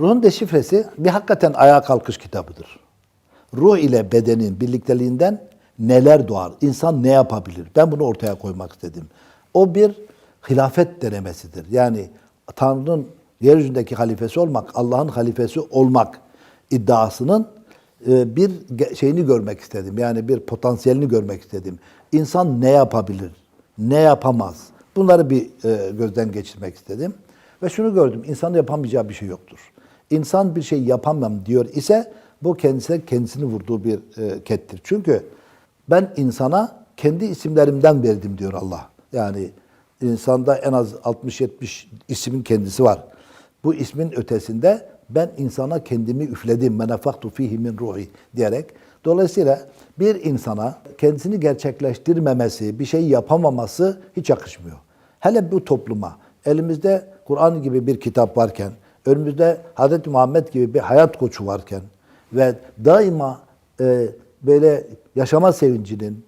Ruhun deşifresi bir hakikaten ayağa kalkış kitabıdır. Ruh ile bedenin birlikteliğinden neler doğar? İnsan ne yapabilir? Ben bunu ortaya koymak istedim. O bir hilafet denemesidir. Yani Tanrı'nın yeryüzündeki halifesi olmak, Allah'ın halifesi olmak iddiasının e, bir şeyini görmek istedim. Yani bir potansiyelini görmek istedim. İnsan ne yapabilir? Ne yapamaz? Bunları bir e, gözden geçirmek istedim. Ve şunu gördüm. İnsanın yapamayacağı bir şey yoktur. İnsan bir şey yapamam diyor ise bu kendisine kendisini vurduğu bir e, kettir. Çünkü ben insana kendi isimlerimden verdim diyor Allah. Yani insanda en az 60-70 ismin kendisi var. Bu ismin ötesinde ben insana kendimi üfledim. Menefaktu fihi min ruhi diyerek. Dolayısıyla bir insana kendisini gerçekleştirmemesi, bir şey yapamaması hiç yakışmıyor. Hele bu topluma elimizde Kur'an gibi bir kitap varken, önümüzde Hz. Muhammed gibi bir hayat koçu varken ve daima e, böyle yaşama sevincinin,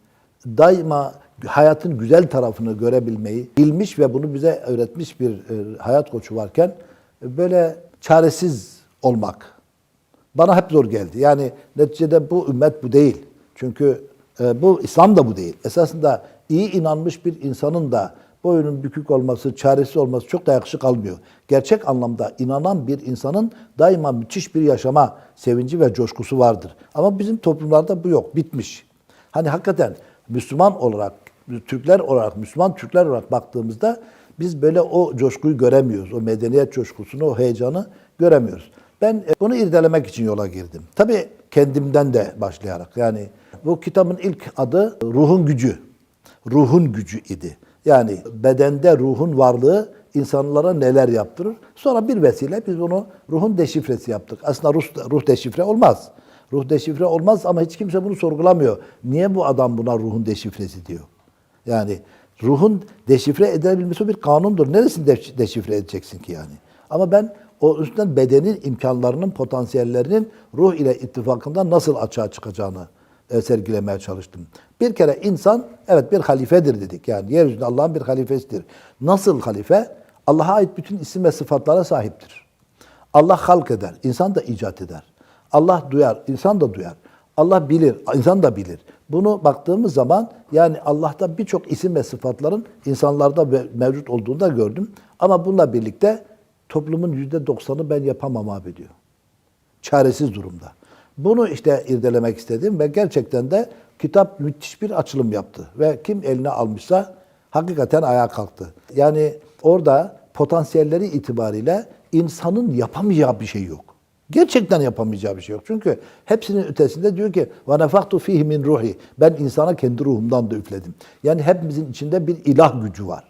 daima hayatın güzel tarafını görebilmeyi bilmiş ve bunu bize öğretmiş bir e, hayat koçu varken e, böyle çaresiz olmak bana hep zor geldi. Yani neticede bu ümmet bu değil. Çünkü e, bu İslam da bu değil. Esasında iyi inanmış bir insanın da boyunun bükük olması, çaresiz olması çok da yakışık almıyor. Gerçek anlamda inanan bir insanın daima müthiş bir yaşama sevinci ve coşkusu vardır. Ama bizim toplumlarda bu yok, bitmiş. Hani hakikaten Müslüman olarak, Türkler olarak, Müslüman Türkler olarak baktığımızda biz böyle o coşkuyu göremiyoruz. O medeniyet coşkusunu, o heyecanı göremiyoruz. Ben e, bunu irdelemek için yola girdim. Tabii kendimden de başlayarak. Yani bu kitabın ilk adı Ruhun Gücü. Ruhun gücü idi. Yani bedende ruhun varlığı insanlara neler yaptırır. Sonra bir vesile biz bunu ruhun deşifresi yaptık. Aslında ruh, ruh deşifre olmaz. Ruh deşifre olmaz ama hiç kimse bunu sorgulamıyor. Niye bu adam buna ruhun deşifresi diyor? Yani ruhun deşifre edilebilmesi bir kanundur. Neresini deş- deşifre edeceksin ki yani? Ama ben o üstten bedenin imkanlarının, potansiyellerinin ruh ile ittifakında nasıl açığa çıkacağını e, sergilemeye çalıştım. Bir kere insan evet bir halifedir dedik. Yani yeryüzünde Allah'ın bir halifesidir. Nasıl halife? Allah'a ait bütün isim ve sıfatlara sahiptir. Allah halk eder, insan da icat eder. Allah duyar, insan da duyar. Allah bilir, insan da bilir. Bunu baktığımız zaman yani Allah'ta birçok isim ve sıfatların insanlarda mevcut olduğunu da gördüm. Ama bununla birlikte toplumun yüzde doksanı ben yapamam abi diyor. Çaresiz durumda. Bunu işte irdelemek istedim ve gerçekten de kitap müthiş bir açılım yaptı. Ve kim eline almışsa hakikaten ayağa kalktı. Yani orada potansiyelleri itibariyle insanın yapamayacağı bir şey yok. Gerçekten yapamayacağı bir şey yok. Çünkü hepsinin ötesinde diyor ki وَنَفَخْتُ ف۪يهِ min ruhi. Ben insana kendi ruhumdan da üfledim. Yani hepimizin içinde bir ilah gücü var.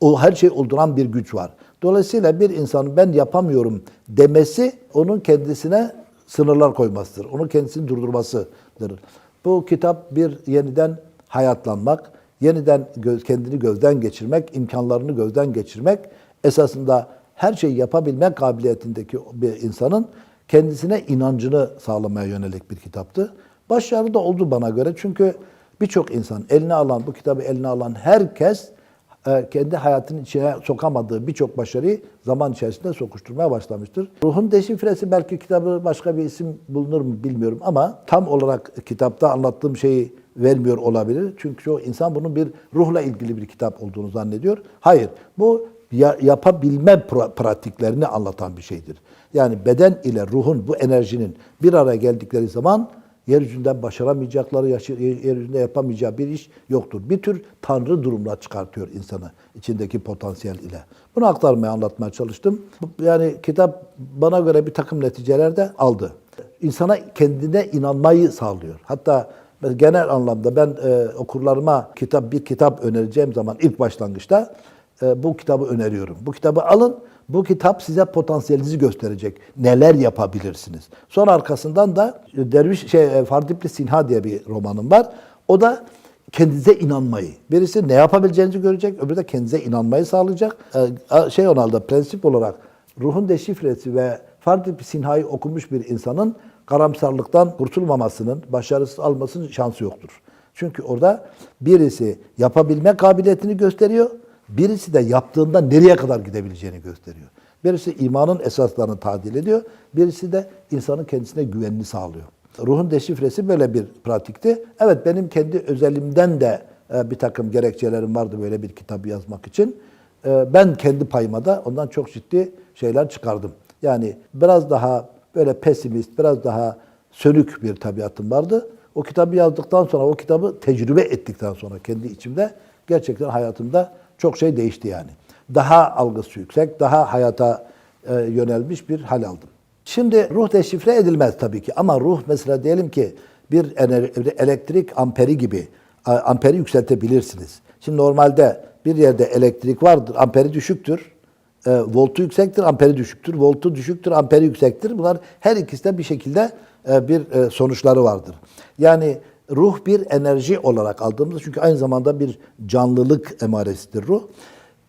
O her şey olduran bir güç var. Dolayısıyla bir insanın ben yapamıyorum demesi onun kendisine sınırlar koymasıdır. Onun kendisini durdurmasıdır. Bu kitap bir yeniden hayatlanmak, yeniden kendini gözden geçirmek, imkanlarını gözden geçirmek esasında her şeyi yapabilme kabiliyetindeki bir insanın kendisine inancını sağlamaya yönelik bir kitaptı. Başarılı da oldu bana göre çünkü birçok insan eline alan, bu kitabı eline alan herkes kendi hayatının içine sokamadığı birçok başarıyı zaman içerisinde sokuşturmaya başlamıştır. Ruhun deşifresi belki kitabı başka bir isim bulunur mu bilmiyorum ama tam olarak kitapta anlattığım şeyi vermiyor olabilir. Çünkü o insan bunun bir ruhla ilgili bir kitap olduğunu zannediyor. Hayır, bu ya- yapabilme pra- pratiklerini anlatan bir şeydir. Yani beden ile ruhun bu enerjinin bir araya geldikleri zaman yeryüzünden başaramayacakları, yeryüzünde yapamayacağı bir iş yoktur. Bir tür tanrı durumuna çıkartıyor insanı içindeki potansiyel ile. Bunu aktarmaya, anlatmaya çalıştım. Yani kitap bana göre bir takım neticeler de aldı. İnsana kendine inanmayı sağlıyor. Hatta genel anlamda ben e, okurlarıma kitap bir kitap önereceğim zaman ilk başlangıçta e, bu kitabı öneriyorum. Bu kitabı alın. Bu kitap size potansiyelinizi gösterecek. Neler yapabilirsiniz. Sonra arkasından da e, Derviş şey e, Fardipli Sinha diye bir romanım var. O da kendinize inanmayı. Birisi ne yapabileceğinizi görecek, öbürü de kendinize inanmayı sağlayacak. E, a- şey onalda prensip olarak ruhun deşifresi ve Fardipli Sinha'yı okumuş bir insanın karamsarlıktan kurtulmamasının, başarısız almasının şansı yoktur. Çünkü orada birisi yapabilme kabiliyetini gösteriyor, birisi de yaptığında nereye kadar gidebileceğini gösteriyor. Birisi imanın esaslarını tadil ediyor. Birisi de insanın kendisine güvenini sağlıyor. Ruhun deşifresi böyle bir pratikti. Evet benim kendi özelimden de e, bir takım gerekçelerim vardı böyle bir kitabı yazmak için. E, Ben kendi payıma da ondan çok ciddi şeyler çıkardım. Yani biraz daha böyle pesimist, biraz daha sönük bir tabiatım vardı. O kitabı yazdıktan sonra, o kitabı tecrübe ettikten sonra kendi içimde gerçekten hayatımda çok şey değişti yani. Daha algısı yüksek, daha hayata e, yönelmiş bir hal aldım. Şimdi ruh deşifre edilmez tabii ki ama ruh mesela diyelim ki bir elektrik amperi gibi amperi yükseltebilirsiniz. Şimdi normalde bir yerde elektrik vardır, amperi düşüktür. E, voltu yüksektir, amperi düşüktür. Voltu düşüktür, amperi yüksektir. Bunlar her ikisi de bir şekilde e, bir e, sonuçları vardır. Yani ruh bir enerji olarak aldığımız çünkü aynı zamanda bir canlılık emaresidir ruh.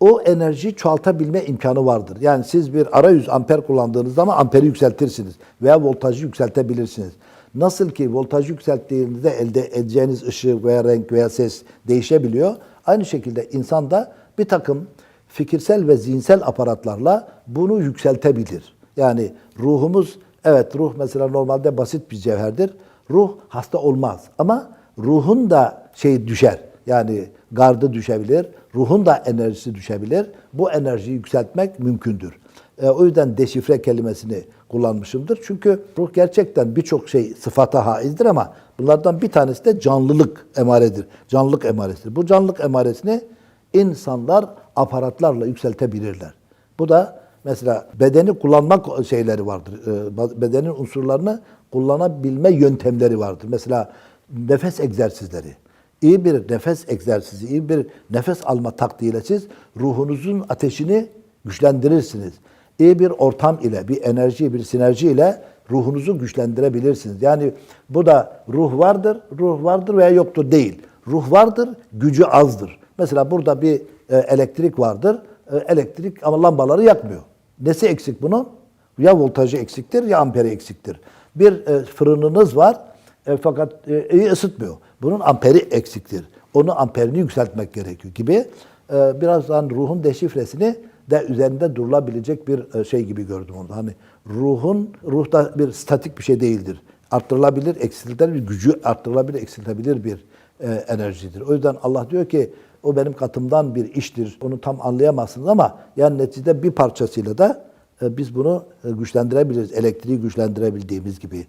O enerjiyi çoğaltabilme imkanı vardır. Yani siz bir arayüz amper kullandığınız zaman amperi yükseltirsiniz veya voltajı yükseltebilirsiniz. Nasıl ki voltajı yükselttiğinizde elde edeceğiniz ışık veya renk veya ses değişebiliyor. Aynı şekilde insan da bir takım fikirsel ve zihinsel aparatlarla bunu yükseltebilir. Yani ruhumuz, evet ruh mesela normalde basit bir cevherdir. Ruh hasta olmaz ama ruhun da şey düşer. Yani gardı düşebilir, ruhun da enerjisi düşebilir. Bu enerjiyi yükseltmek mümkündür. E, o yüzden deşifre kelimesini kullanmışımdır. Çünkü ruh gerçekten birçok şey sıfata haizdir ama bunlardan bir tanesi de canlılık emaredir. Canlılık emaresidir. Bu canlılık emaresini insanlar aparatlarla yükseltebilirler. Bu da mesela bedeni kullanmak şeyleri vardır. E, Bedenin unsurlarını kullanabilme yöntemleri vardır. Mesela nefes egzersizleri. İyi bir nefes egzersizi, iyi bir nefes alma taktiğiyle siz ruhunuzun ateşini güçlendirirsiniz. İyi bir ortam ile, bir enerji, bir sinerji ile ruhunuzu güçlendirebilirsiniz. Yani bu da ruh vardır, ruh vardır veya yoktur değil. Ruh vardır, gücü azdır. Mesela burada bir e, elektrik vardır. E, elektrik ama lambaları yakmıyor. Nesi eksik bunun? Ya voltajı eksiktir ya amperi eksiktir. Bir e, fırınınız var e, fakat e, iyi ısıtmıyor. Bunun amperi eksiktir. Onu amperini yükseltmek gerekiyor gibi. E, birazdan ruhun deşifresini de üzerinde durulabilecek bir e, şey gibi gördüm onu. Hani ruhun, ruh da bir statik bir şey değildir. Arttırılabilir, eksiltilebilir, gücü arttırılabilir, eksiltebilir bir e, enerjidir. O yüzden Allah diyor ki o benim katımdan bir iştir. Onu tam anlayamazsınız ama yani neticede bir parçasıyla da e, biz bunu e, güçlendirebiliriz. Elektriği güçlendirebildiğimiz gibi,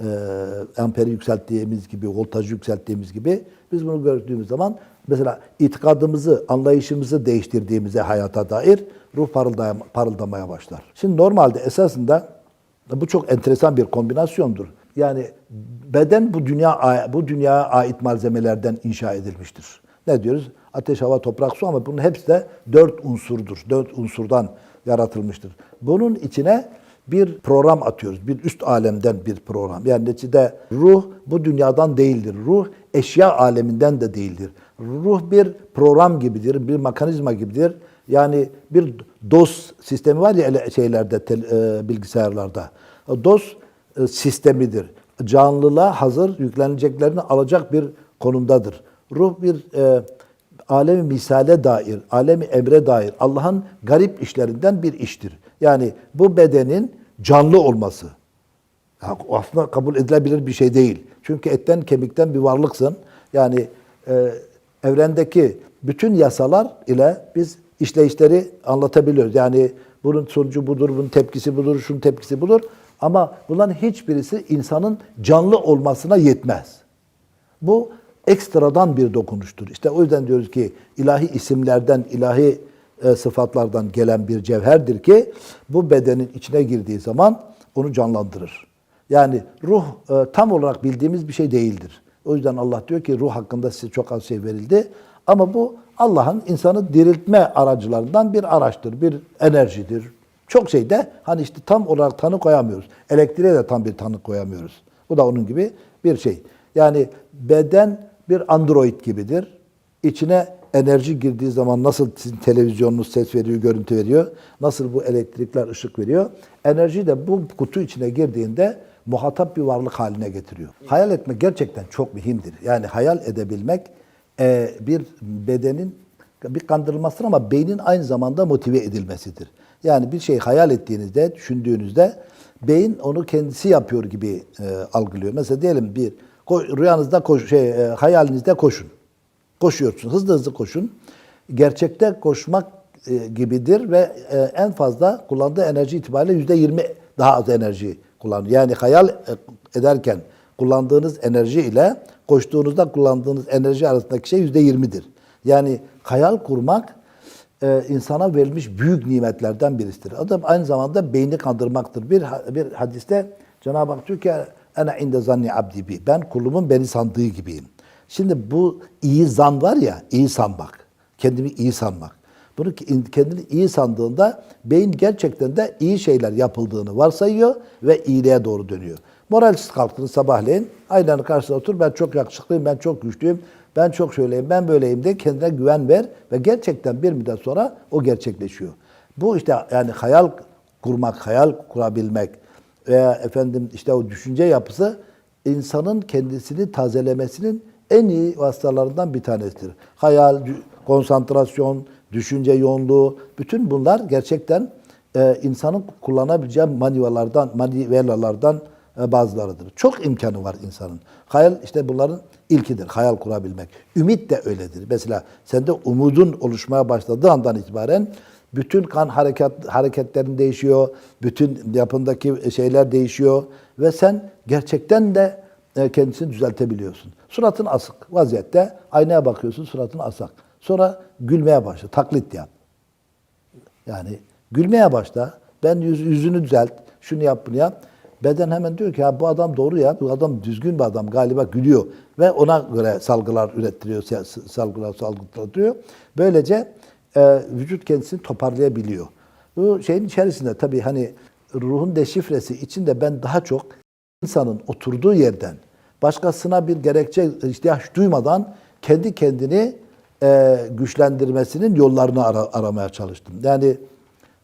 e, amperi yükselttiğimiz gibi, voltajı yükselttiğimiz gibi biz bunu gördüğümüz zaman mesela itikadımızı, anlayışımızı değiştirdiğimize hayata dair ruh parıldamaya başlar. Şimdi normalde esasında bu çok enteresan bir kombinasyondur. Yani beden bu dünya bu dünyaya ait malzemelerden inşa edilmiştir. Ne diyoruz? Ateş, hava, toprak, su ama bunun hepsi de dört unsurdur. Dört unsurdan yaratılmıştır. Bunun içine bir program atıyoruz. Bir üst alemden bir program. Yani neticede ruh bu dünyadan değildir. Ruh eşya aleminden de değildir. Ruh bir program gibidir, bir mekanizma gibidir. Yani bir DOS sistemi var ya şeylerde, tel- e, bilgisayarlarda. DOS e, sistemidir. Canlılığa hazır yükleneceklerini alacak bir konumdadır. Ruh bir e, alemi misale dair, alemi emre dair Allah'ın garip işlerinden bir iştir. Yani bu bedenin canlı olması. Aslında kabul edilebilir bir şey değil. Çünkü etten kemikten bir varlıksın. Yani e, evrendeki bütün yasalar ile biz işleyişleri anlatabiliyoruz. Yani bunun sonucu budur, bunun tepkisi budur, şunun tepkisi budur. Ama bunların hiçbirisi insanın canlı olmasına yetmez. Bu ekstradan bir dokunuştur. İşte o yüzden diyoruz ki ilahi isimlerden, ilahi e, sıfatlardan gelen bir cevherdir ki bu bedenin içine girdiği zaman onu canlandırır. Yani ruh e, tam olarak bildiğimiz bir şey değildir. O yüzden Allah diyor ki ruh hakkında size çok az şey verildi. Ama bu Allah'ın insanı diriltme aracılarından bir araçtır, bir enerjidir. Çok şeyde hani işte tam olarak tanı koyamıyoruz. Elektriğe de tam bir tanı koyamıyoruz. Bu da onun gibi bir şey. Yani beden bir android gibidir. İçine enerji girdiği zaman nasıl sizin televizyonunuz ses veriyor, görüntü veriyor, nasıl bu elektrikler ışık veriyor. Enerji de bu kutu içine girdiğinde muhatap bir varlık haline getiriyor. Hayal etmek gerçekten çok mühimdir. Yani hayal edebilmek e, bir bedenin bir kandırılmasıdır ama beynin aynı zamanda motive edilmesidir. Yani bir şey hayal ettiğinizde, düşündüğünüzde beyin onu kendisi yapıyor gibi e, algılıyor. Mesela diyelim bir rüyanızda koş, şey, e, hayalinizde koşun. Koşuyorsun, hızlı hızlı koşun. Gerçekte koşmak e, gibidir ve e, en fazla kullandığı enerji itibariyle yüzde yirmi daha az enerji kullanıyor. Yani hayal e, ederken kullandığınız enerji ile koştuğunuzda kullandığınız enerji arasındaki şey yüzde yirmidir. Yani hayal kurmak e, insana verilmiş büyük nimetlerden birisidir. Adam aynı zamanda beyni kandırmaktır. Bir, bir hadiste Cenab-ı Hak diyor ki ene inde zanni abdi bi. Ben kulumun beni sandığı gibiyim. Şimdi bu iyi zan var ya, iyi sanmak. Kendimi iyi sanmak. Bunu kendini iyi sandığında beyin gerçekten de iyi şeyler yapıldığını varsayıyor ve iyiliğe doğru dönüyor. Moralsiz kalktınız sabahleyin, aynanın karşısına otur, ben çok yakışıklıyım, ben çok güçlüyüm, ben çok şöyleyim, ben böyleyim de kendine güven ver ve gerçekten bir müddet sonra o gerçekleşiyor. Bu işte yani hayal kurmak, hayal kurabilmek veya efendim işte o düşünce yapısı insanın kendisini tazelemesinin en iyi vasıtalarından bir tanesidir. Hayal, konsantrasyon, düşünce yoğunluğu, bütün bunlar gerçekten e, insanın kullanabileceği manivelalardan, manivelalardan e, bazılarıdır. Çok imkanı var insanın. Hayal işte bunların ilkidir. Hayal kurabilmek. Ümit de öyledir. Mesela sende umudun oluşmaya başladığı andan itibaren bütün kan hareket hareketlerin değişiyor. Bütün yapındaki şeyler değişiyor ve sen gerçekten de e, kendisini düzeltebiliyorsun. Suratın asık vaziyette aynaya bakıyorsun suratın asık. Sonra gülmeye başla. Taklit yap. Yani gülmeye başla. Ben yüz, yüzünü düzelt. Şunu yap bunu yap. Beden hemen diyor ki ya bu adam doğru ya. Bu adam düzgün bir adam galiba gülüyor. Ve ona göre salgılar ürettiriyor. sa- Salgılar salgılatıyor. Böylece e, vücut kendisini toparlayabiliyor. Bu şeyin içerisinde tabii hani ruhun deşifresi içinde ben daha çok insanın oturduğu yerden başkasına bir gerekçe ihtiyaç duymadan kendi kendini e, güçlendirmesinin yollarını ara- aramaya çalıştım. Yani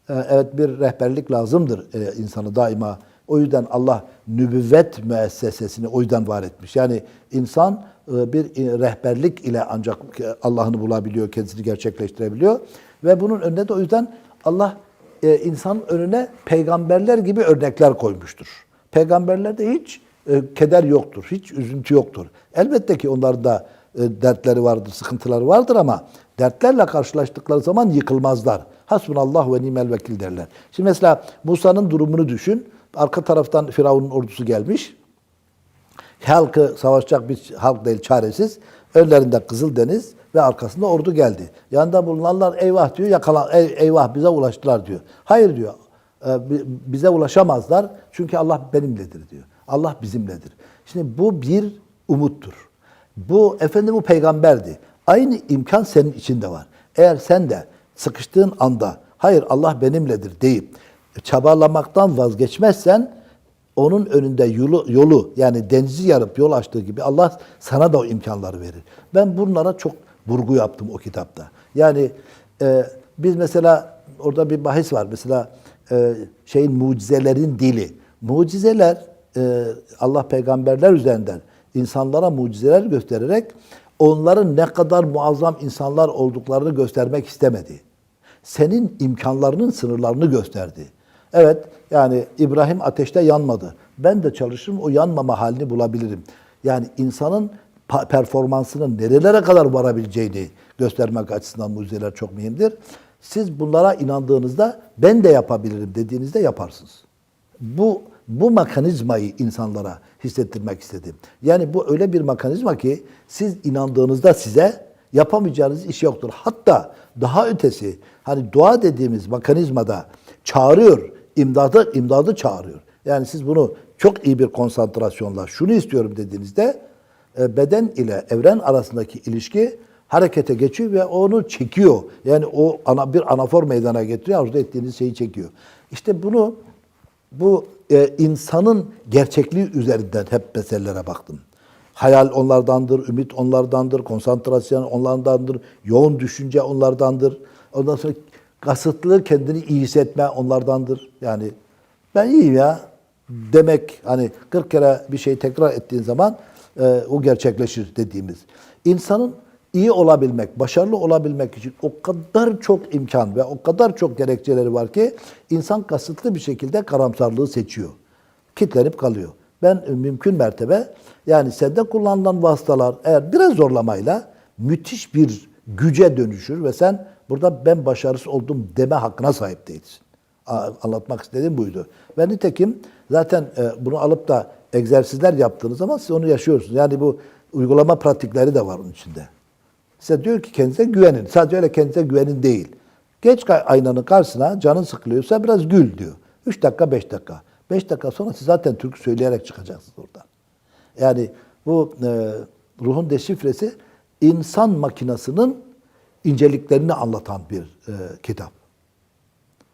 e, evet bir rehberlik lazımdır e, insanı daima. O yüzden Allah nübüvvet müessesesini o yüzden var etmiş. Yani insan e, bir e, rehberlik ile ancak e, Allah'ını bulabiliyor, kendisini gerçekleştirebiliyor. Ve bunun önüne de o yüzden Allah insanın önüne peygamberler gibi örnekler koymuştur. Peygamberlerde hiç keder yoktur, hiç üzüntü yoktur. Elbette ki onların da dertleri vardır, sıkıntıları vardır ama dertlerle karşılaştıkları zaman yıkılmazlar. Hasbunallah ve nimel vekil derler. Şimdi mesela Musa'nın durumunu düşün. Arka taraftan Firavun'un ordusu gelmiş. Halkı savaşacak bir halk değil çaresiz. Önlerinde Kızıldeniz ve arkasında ordu geldi. Yanında bulunanlar eyvah diyor, yakalan, ey- eyvah bize ulaştılar diyor. Hayır diyor, e, bi- bize ulaşamazlar çünkü Allah benimledir diyor. Allah bizimledir. Şimdi bu bir umuttur. Bu efendim bu peygamberdi. Aynı imkan senin içinde var. Eğer sen de sıkıştığın anda hayır Allah benimledir deyip çabalamaktan vazgeçmezsen onun önünde yolu, yolu yani denizi yarıp yol açtığı gibi Allah sana da o imkanları verir. Ben bunlara çok vurgu yaptım o kitapta. Yani e, biz mesela orada bir bahis var. Mesela e, şeyin mucizelerin dili. Mucizeler e, Allah peygamberler üzerinden insanlara mucizeler göstererek onların ne kadar muazzam insanlar olduklarını göstermek istemedi. Senin imkanlarının sınırlarını gösterdi. Evet yani İbrahim ateşte yanmadı. Ben de çalışırım o yanmama halini bulabilirim. Yani insanın performansının nerelere kadar varabileceğini göstermek açısından mucizeler çok mühimdir. Siz bunlara inandığınızda ben de yapabilirim dediğinizde yaparsınız. Bu bu mekanizmayı insanlara hissettirmek istedim. Yani bu öyle bir mekanizma ki siz inandığınızda size yapamayacağınız iş yoktur. Hatta daha ötesi hani dua dediğimiz mekanizmada çağırıyor, imdadı imdadı çağırıyor. Yani siz bunu çok iyi bir konsantrasyonla şunu istiyorum dediğinizde e, beden ile evren arasındaki ilişki harekete geçiyor ve onu çekiyor. Yani o ana, bir anafor meydana getiriyor, arzu ettiğiniz şeyi çekiyor. İşte bunu bu e, insanın gerçekliği üzerinden hep meselelere baktım. Hayal onlardandır, ümit onlardandır, konsantrasyon onlardandır, yoğun düşünce onlardandır. Ondan sonra kasıtlı kendini iyi hissetme onlardandır. Yani ben iyiyim ya demek hani 40 kere bir şey tekrar ettiğin zaman e, o gerçekleşir dediğimiz. İnsanın iyi olabilmek, başarılı olabilmek için o kadar çok imkan ve o kadar çok gerekçeleri var ki insan kasıtlı bir şekilde karamsarlığı seçiyor. Kitlenip kalıyor. Ben e, mümkün mertebe yani sende kullanılan vasıtalar eğer biraz zorlamayla müthiş bir güce dönüşür ve sen burada ben başarısız oldum deme hakkına sahip değilsin. Anlatmak istediğim buydu. Ve nitekim zaten e, bunu alıp da egzersizler yaptığınız zaman siz onu yaşıyorsunuz. Yani bu uygulama pratikleri de var onun içinde. Size diyor ki kendinize güvenin. Sadece öyle kendinize güvenin değil. Geç aynanın karşısına canın sıkılıyorsa biraz gül diyor. 3 dakika 5 dakika. 5 dakika sonra siz zaten türkü söyleyerek çıkacaksınız oradan. Yani bu e, ruhun deşifresi insan makinasının inceliklerini anlatan bir e, kitap.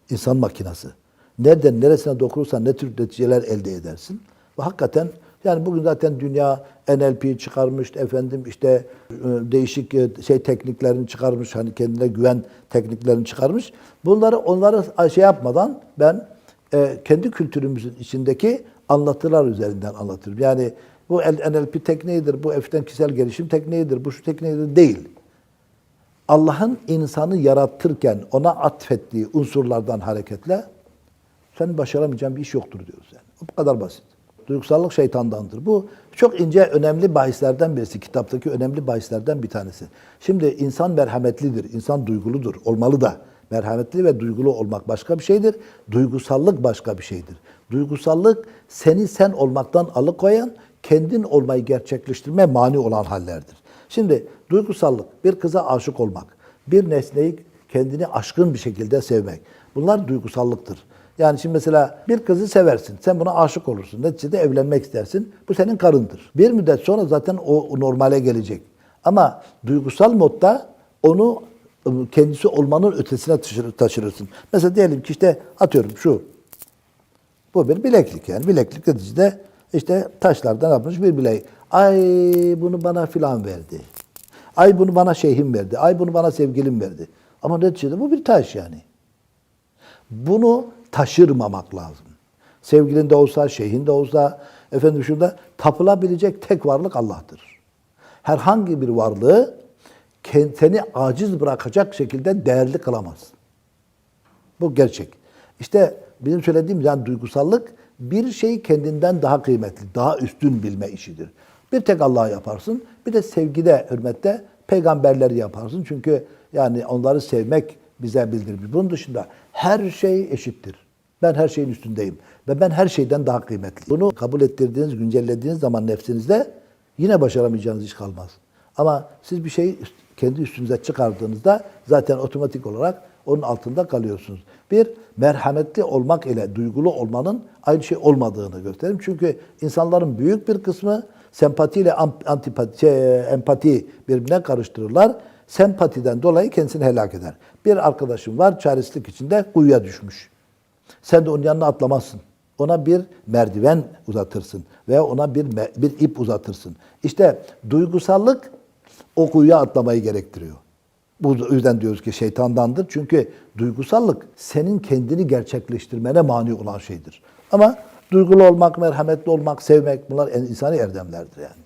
İnsan makinası. Nereden neresine dokunursan ne tür neticeler elde edersin. Ve hakikaten yani bugün zaten dünya NLP çıkarmış, efendim işte e, değişik e, şey tekniklerini çıkarmış, hani kendine güven tekniklerini çıkarmış. Bunları onları şey yapmadan ben e, kendi kültürümüzün içindeki anlatılar üzerinden anlatırım. Yani bu NLP tekniğidir, bu eften kişisel gelişim tekniğidir, bu şu tekniğidir değil. Allah'ın insanı yaratırken ona atfettiği unsurlardan hareketle sen başaramayacağın bir iş yoktur diyoruz yani. Bu kadar basit. Duygusallık şeytandandır. Bu çok ince, önemli bahislerden birisi. Kitaptaki önemli bahislerden bir tanesi. Şimdi insan merhametlidir, insan duyguludur, olmalı da. Merhametli ve duygulu olmak başka bir şeydir. Duygusallık başka bir şeydir. Duygusallık seni sen olmaktan alıkoyan, kendin olmayı gerçekleştirme mani olan hallerdir. Şimdi duygusallık, bir kıza aşık olmak, bir nesneyi kendini aşkın bir şekilde sevmek. Bunlar duygusallıktır. Yani şimdi mesela bir kızı seversin. Sen buna aşık olursun. Neticede evlenmek istersin. Bu senin karındır. Bir müddet sonra zaten o normale gelecek. Ama duygusal modda onu ıı, kendisi olmanın ötesine taşır- taşırırsın. Mesela diyelim ki işte atıyorum şu. Bu bir bileklik yani. Bileklik neticede işte taşlardan yapılmış bir bilek. Ay bunu bana filan verdi. Ay bunu bana şeyhim verdi. Ay bunu bana sevgilim verdi. Ama neticede bu bir taş yani. Bunu taşırmamak lazım. Sevgilin de olsa, şeyhin de olsa, efendim şurada tapılabilecek tek varlık Allah'tır. Herhangi bir varlığı ken- seni aciz bırakacak şekilde değerli kılamazsın. Bu gerçek. İşte bizim söylediğimiz yani duygusallık bir şeyi kendinden daha kıymetli, daha üstün bilme işidir. Bir tek Allah'ı yaparsın, bir de sevgide, hürmette peygamberleri yaparsın. Çünkü yani onları sevmek bize bildirir. Bunun dışında her şey eşittir. Ben her şeyin üstündeyim ve ben her şeyden daha kıymetli. Bunu kabul ettirdiğiniz, güncellediğiniz zaman nefsinizde yine başaramayacağınız iş kalmaz. Ama siz bir şeyi kendi üstünüze çıkardığınızda zaten otomatik olarak onun altında kalıyorsunuz. Bir, merhametli olmak ile duygulu olmanın aynı şey olmadığını gösterim. Çünkü insanların büyük bir kısmı sempati ile antipati, şey, empati birbirine karıştırırlar. Sempatiden dolayı kendisini helak eder. Bir arkadaşım var çaresizlik içinde kuyuya düşmüş. Sen de onun yanına atlamazsın. Ona bir merdiven uzatırsın veya ona bir bir ip uzatırsın. İşte duygusallık o kuyuya atlamayı gerektiriyor. Bu yüzden diyoruz ki şeytandandır. Çünkü duygusallık senin kendini gerçekleştirmene mani olan şeydir. Ama duygulu olmak, merhametli olmak, sevmek bunlar insani erdemlerdir yani.